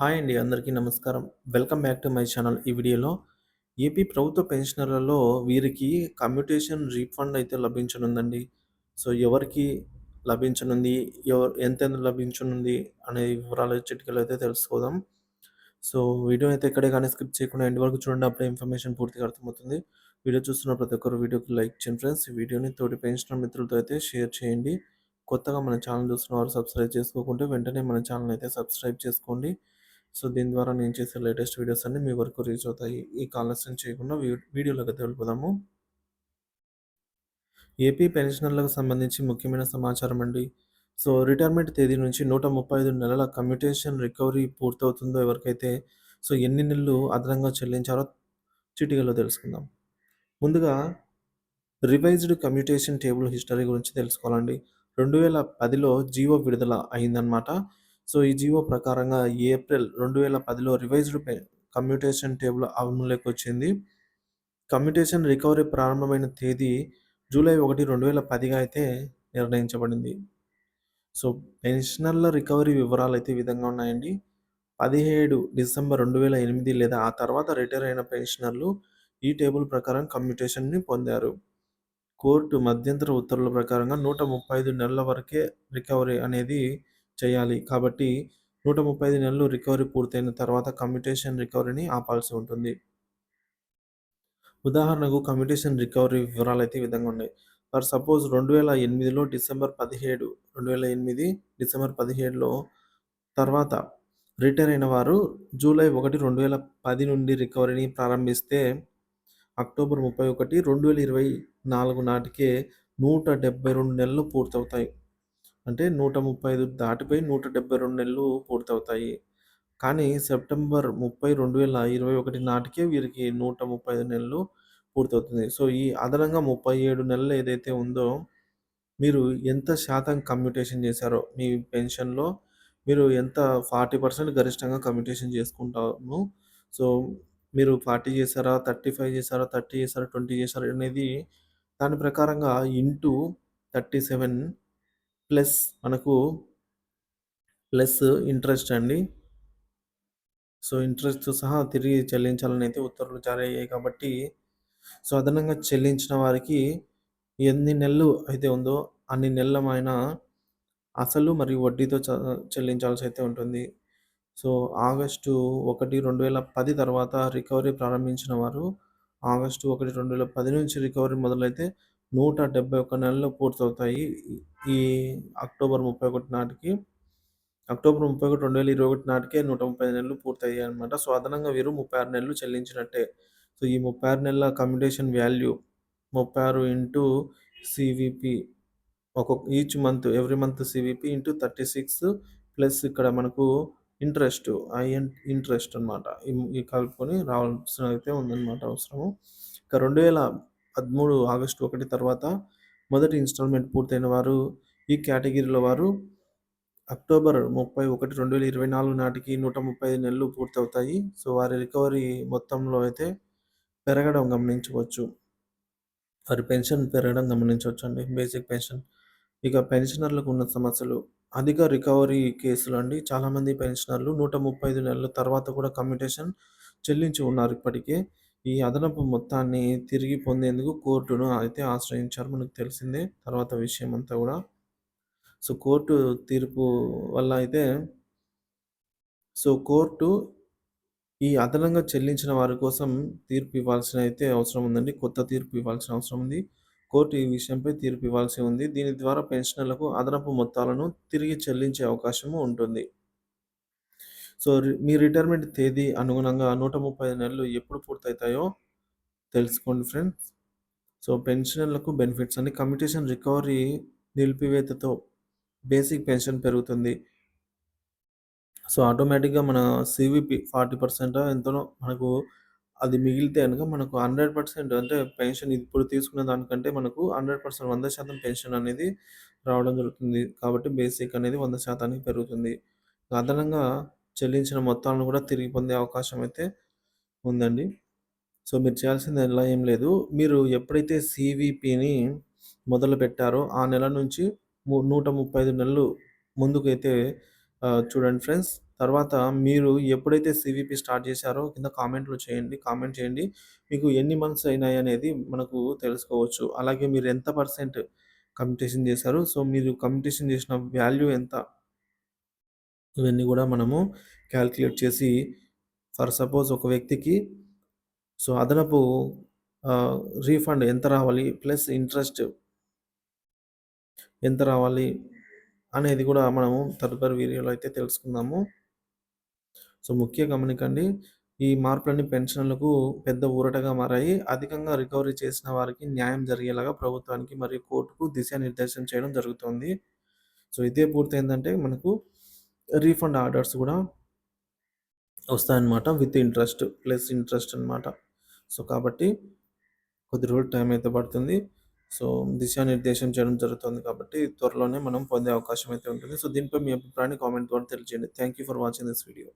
Hi అండి అందరికీ నమస్కారం. Welcome back to my channel. ఈ వీడియోలో ఏపీ ప్రభుత్వ పెన్షనర్లలో వీరికి కమ్యూటేషన్ రీఫండ్ అయితే లభించనుందండి. సో ఎవరికి లభించనుంది? ఎవరు ఎంతెంత లభించనుంది? అనే వివరాలు చిటికలు అయితే తెలుసుకోదాం. సో వీడియో అయితే ఇక్కడే కానీ స్కిప్ చేయకుండా ఎండ్ వరకు చూడండి. అప్పుడే ఇన్ఫర్మేషన్ పూర్తిగా అర్థమవుతుంది. వీడియో చూస్తున్న ప్రతి ఒక్కరు వీడియోకి లైక్ చేయండి ఫ్రెండ్స్. ఈ వీడియోని తోటి పెన్షనర్ మిత్రులతో అయితే షేర్ చేయండి. కొత్తగా మన ఛానల్ చూస్తున్న వారు సబ్స్క్రైబ్ చేసుకోకుంటే వెంటనే మన ఛానల్ అయితే సబ్స్క్రైబ్ చేసుకోండి. సో దీని ద్వారా నేను చేసే లేటెస్ట్ వీడియోస్ అన్ని మీ వరకు రీచ్ అవుతాయి. ఈ కాలస్యం చేయకుండా వీడియోలోకి తెలుపుదాము ఏపీ పెన్షనర్లకు సంబంధించి ముఖ్యమైన సమాచారం అండి. సో రిటైర్మెంట్ తేదీ నుంచి నూట ముప్పై ఐదు నెలల కమ్యూటేషన్ రికవరీ పూర్తవుతుందో ఎవరికైతే సో ఎన్ని నెలలు అదనంగా చెల్లించారో చిటికలో తెలుసుకుందాం. ముందుగా రివైజ్డ్ కమ్యూటేషన్ టేబుల్ హిస్టరీ గురించి తెలుసుకోవాలండి. రెండు వేల పదిలో జీవో విడుదల అయిందనమాట సో ఈ జీవో ప్రకారంగా ఏప్రిల్ రెండు వేల పదిలో రివైజ్డ్ కమ్యూటేషన్ టేబుల్ అమలులోకి వచ్చింది. కమ్యూటేషన్ రికవరీ ప్రారంభమైన తేదీ జూలై ఒకటి రెండు వేల పదిగా అయితే నిర్ణయించబడింది. సో పెన్షనర్ల రికవరీ వివరాలు అయితే ఈ విధంగా ఉన్నాయండి. పదిహేడు డిసెంబర్ రెండు వేల ఎనిమిది లేదా ఆ తర్వాత రిటైర్ అయిన పెన్షనర్లు ఈ టేబుల్ ప్రకారం కమ్యూటేషన్ని పొందారు. కోర్టు మధ్యంతర ఉత్తర్వుల ప్రకారంగా నూట ముప్పై ఐదు నెలల వరకే రికవరీ అనేది చేయాలి. కాబట్టి నూట ముప్పై ఐదు నెలలు రికవరీ పూర్తయిన తర్వాత కమ్యూటేషన్ రికవరీని ఆపాల్సి ఉంటుంది. ఉదాహరణకు కమ్యూటేషన్ రికవరీ వివరాలు అయితే ఈ విధంగా ఉన్నాయి. ఫర్ సపోజ్ రెండు వేల ఎనిమిదిలో డిసెంబర్ పదిహేడు రెండు వేల ఎనిమిది డిసెంబర్ పదిహేడులో తర్వాత రిటైర్ అయిన వారు జూలై ఒకటి రెండు వేల పది నుండి రికవరీని ప్రారంభిస్తే అక్టోబర్ ముప్పై ఒకటి రెండు వేల ఇరవై నాలుగు నాటికే నూట డెబ్బై రెండు నెలలు పూర్తవుతాయి. అంటే నూట ముప్పై ఐదు దాటిపోయి నూట డెబ్బై రెండు నెలలు పూర్తవుతాయి. కానీ సెప్టెంబర్ ముప్పై రెండు వేల ఇరవై ఒకటి నాటికే వీరికి నూట ముప్పై ఐదు నెలలు పూర్తవుతుంది. సో ఈ అదనంగా ముప్పై ఏడు నెలలు ఏదైతే ఉందో మీరు ఎంత శాతం కమ్యూటేషన్ చేశారో మీ పెన్షన్లో మీరు ఎంత ఫార్టీ పర్సెంట్ గరిష్టంగా కమ్యూటేషన్ చేసుకుంటాము. సో మీరు ఫార్టీ చేశారా థర్టీ ఫైవ్ చేశారా థర్టీ చేశారా ట్వంటీ చేశారా అనేది దాని ప్రకారంగా ఇంటూ థర్టీ సెవెన్ ప్లస్ మనకు ప్లస్ ఇంట్రెస్ట్ అండి సో ఇంట్రెస్ట్‌తో సహా తిరిగి చెల్లించాలని అయితే ఉత్తర్వులు జారీ అయ్యాయి కాబట్టి, సో అదనంగా చెల్లించిన వారికి ఎన్ని నెలలు అయితే ఉందో అన్ని నెలలమైన అసలు మరియు వడ్డీతో చ చెల్లించాల్సి అయితే ఉంటుంది. సో ఆగస్టు ఒకటి రెండు వేల పది తర్వాత రికవరీ ప్రారంభించిన వారు ఆగస్టు ఒకటి రెండు వేల పది నుంచి రికవరీ మొదలైతే నూట డెబ్బై ఒక్క నెలలు పూర్తవుతాయి. ఈ అక్టోబర్ ముప్పై ఒకటి నాటికి. అక్టోబర్ ముప్పై ఒకటి రెండు వేల ఇరవై ఒకటి నాటికే నూట ముప్పై నెలలు పూర్తయ్యాయి అనమాట సో అదనంగా వీరు ముప్పై ఆరు నెలలు చెల్లించినట్టే. సో ఈ ముప్పై ఆరు నెలల కమ్యూటేషన్ వాల్యూ ముప్పై ఆరు ఇంటూ సివిపి ఒక్కొక్క each month every month CVP into thirty six plus ఇక్కడ మనకు ఇంట్రెస్ట్ ఐ ఇంట్రెస్ట్ అనమాట ఈ కలుపుకొని రావాల్సిన అయితే ఉందన్నమాట అవసరము. ఇక రెండు వేల పదమూడు ఆగస్టు ఒకటి తర్వాత మొదటి ఇన్స్టాల్మెంట్ పూర్తయిన వారు ఈ కేటగిరీలో వారు అక్టోబర్ ముప్పై ఒకటి రెండు వేల ఇరవై నాలుగు నాటికి నూట ముప్పై ఐదు నెలలు పూర్తవుతాయి. సో వారి రికవరీ మొత్తంలో అయితే పెరగడం గమనించవచ్చు. వారి పెన్షన్ పెరగడం గమనించవచ్చు అండి బేసిక్ పెన్షన్. ఇక పెన్షనర్లకు ఉన్న సమస్యలు. అధిక రికవరీ కేసులు అండి. చాలామంది పెన్షనర్లు నూట ముప్పై ఐదు నెలల తర్వాత కూడా కమ్యూటేషన్ చెల్లించి ఉన్నారు ఇప్పటికే. ఈ అదనపు మొత్తాన్ని తిరిగి పొందేందుకు కోర్టును అయితే ఆశ్రయించారు. మనకు తెలిసిందే. తర్వాత విషయం అంతా కూడా. సో కోర్టు తీర్పు వల్ల అయితే సో కోర్టు ఈ అదనంగా చెల్లించిన వారి కోసం తీర్పు ఇవ్వాల్సిన అయితే అవసరం ఉందండి. కొత్త తీర్పు ఇవ్వాల్సిన అవసరం ఉంది. కోర్టు ఈ విషయంపై తీర్పు ఇవ్వాల్సి ఉంది. దీని ద్వారా పెన్షనర్లకు అదనపు మొత్తాలను తిరిగి చెల్లించే అవకాశము ఉంటుంది. సో మీ రిటైర్మెంట్ తేదీ అనుగుణంగా నూట ముప్పై నెలలు ఎప్పుడు పూర్తవుతాయో తెలుసుకోండి ఫ్రెండ్స్. సో పెన్షనర్లకు బెనిఫిట్స్ అని కమ్యూటేషన్ రికవరీ నిలిపివేతతో బేసిక్ పెన్షన్ పెరుగుతుంది. సో ఆటోమేటిక్గా మన సివిపి ఫార్టీ పర్సెంట్ ఎంతనో మనకు అది మిగిలితే కనుక మనకు హండ్రెడ్ పర్సెంట్ అంటే పెన్షన్ ఇప్పుడు తీసుకునే దానికంటే మనకు హండ్రెడ్ పర్సెంట్ వంద శాతం పెన్షన్ అనేది రావడం జరుగుతుంది. కాబట్టి బేసిక్ అనేది వంద శాతానికి పెరుగుతుంది. అదనంగా చెల్లించిన మొత్తాలను కూడా తిరిగి పొందే అవకాశం అయితే ఉందండి సో మీరు చేయాల్సింది ఎలా ఏం లేదు మీరు ఎప్పుడైతే సివిపిని మొదలు పెట్టారో ఆ నెల నుంచి నూట ముప్పై ఐదు నెలలు ముందుకైతే చూడండి ఫ్రెండ్స్ తర్వాత మీరు ఎప్పుడైతే సివిపి స్టార్ట్ చేశారో కింద కామెంట్లు చేయండి. కామెంట్ చేయండి. మీకు ఎన్ని మంత్స్ అయినాయి అనేది మనకు తెలుసుకోవచ్చు. అలాగే మీరు ఎంత పర్సెంట్ కంపిటీషన్ చేశారు. సో, మీరు కంపిటీషన్ చేసిన వాల్యూ ఎంత? ఇవన్నీ కూడా మనము క్యాల్కులేట్ చేసి ఫర్ సపోజ్ ఒక వ్యక్తికి సో, అదనపు రీఫండ్ ఎంత రావాలి? ప్లస్ ఇంట్రెస్ట్ ఎంత రావాలి? అనేది కూడా మనము తదుపరి వీడియోలో అయితే తెలుసుకుందాము. సో, ముఖ్య గమనికండి. ఈ మార్పులన్నీ పెన్షన్లకు పెద్ద ఊరటగా మారాయి. అధికంగా రికవరీ చేసిన వారికి న్యాయం జరిగేలాగా ప్రభుత్వానికి మరియు కోర్టుకు దిశానిర్దేశం చేయడం జరుగుతుంది సో, ఇదే పూర్తయిందంటే మనకు రీఫండ్ ఆర్డర్స్ కూడా వస్తాయన్నమాట. విత్ ఇంట్రెస్ట్ ప్లస్ ఇంట్రెస్ట్ అన్నమాట. సో, కాబట్టి కొద్ది రోజులు టైం అయితే పడుతుంది. సో, దిశానిర్దేశం చేయడం జరుగుతుంది కాబట్టి త్వరలోనే మనం పొందే అవకాశం అయితే ఉంటుంది. సో, దీనిపై మీ అభిప్రాయాన్ని కామెంట్ ద్వారా తెలియజేయండి. Thank you for watching this video.